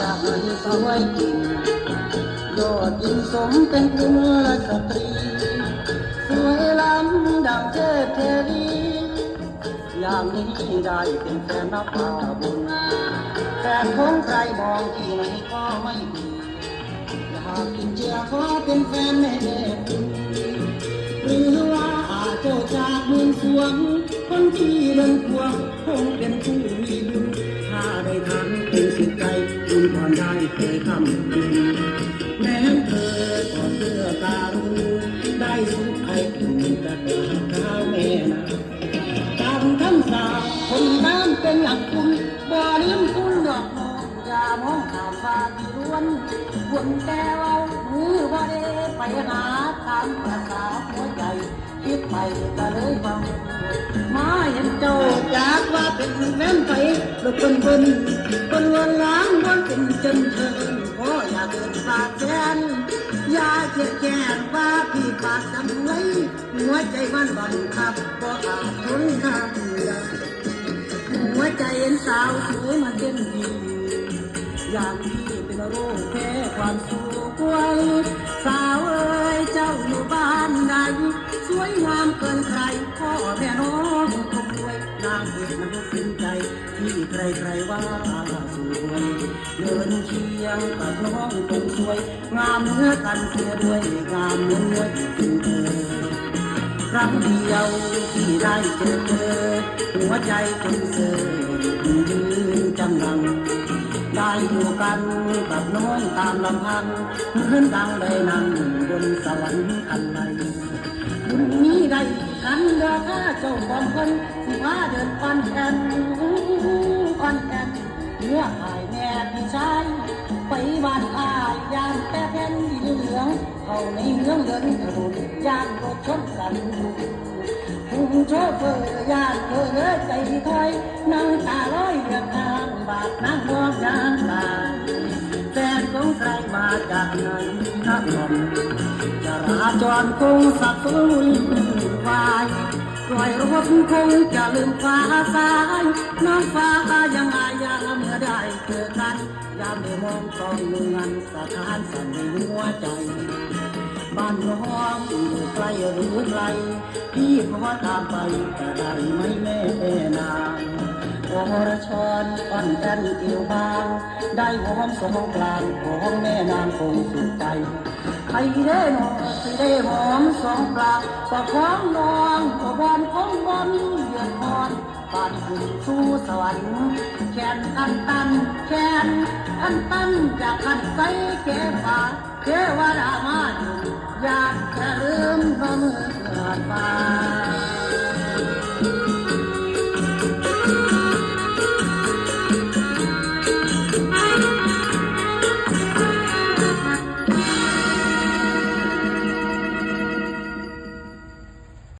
จากนั้สวยกินยอดยิ่งสมเป็นกุลสตรี สวยล้ำดังเทพเทวีอย่างนี้ได้เป็นแฟนนับป่าบุญแฟนของใครมองที่ไหนก็ไม่ดีอยากกินเจียขอเป็นแฟน มือสวง คนที่เดินควงคงเป็นผู้มีบุญถ้าได้ทำเป็นสุดใจบุญก่อนได้เคยทำบุญแม้เธอก็เสื้อการุได้สุขให้คุณแต่เดินเท้าแม่นาตามคำสาปคนน้ำเป็นอย่างคุณบ่ลืมคุณดอกองย่ามองข้ามฟ้าที่ล้วนบนแก้วมือบ่ได้ไปหาตามประสาหัวใจ คิดไปก็เลยฟังมาเห็นเจ้าจากว่าเป็นแม่นไปลูกเป็นคนคนวันล้างวันเป็นจนเทินขออย่าเกินปากแกนอย่าเจ็บแกนว่าพี่ปากจำไว้หัวใจมันบังคับบ่อาจทนทำได้หัวใจเห็นสาวสวยมาเต้นดีอย่างที่เป็นโรคแพ้ความสวยสาวเอ้ยเจ้าอยู่บ้านใดส วยงามเกินใครพ่อแม่น้องคงรวยนางเอกน้ำสิ้นใจ ที่ใครใครๆว่าสวยเดินเคียงกับน้องคงสวย งามเนื้อกันเสียด้วยงามเมือนเนื้อจริงเธอครั้งเดียวที่ได้เจอเธอหัวใจคนเสือยืนจังงังได้อยู่กันกับน้องตามลำพังเหมือนดังได้นั่งบนสวรรค์อันใด นี้ได้กันเด้อข้าเจ้าความคนสิพาเดินอ่อนแอนอ่อนแอนเนื้อหายแม่พี่ชายไปบ้านอายยามแต่แผ่นดินเหลืองเข้าในเมืองเดินถนนยางรถชนกันคุณโชเฟอร์ยานเธอเอ้ยใจถอยนั่งตาลอยเรีย จากไหนนักลมจราจรคงสับสนวุ่นวายปล่อยรถคงจะลืมฟ้าสายน้องฟ้ายังอายาเมื่อได้เจอกันยามได้มองกองมืองสถานสั่นในหัวใจบ้านน้องอยู่ไกลหรือไกลพี่ขอตามไปจะได้ไหมแม่นา งอรชรอ่อนแอนเอวบาง ได้หอมสมองกลางของแม่นางคงสุดใจใครได้หนอสิได้หอมสองปลากก็ของนองก็บอนของบอนเดือดร้อนปานขึ้นสู่สวรรค์แขนอันตันแขนอันตันจากขันใสเก็บฟ้าเทวดามาอยู่อยากจะลืมก็มือเกิดฟ้า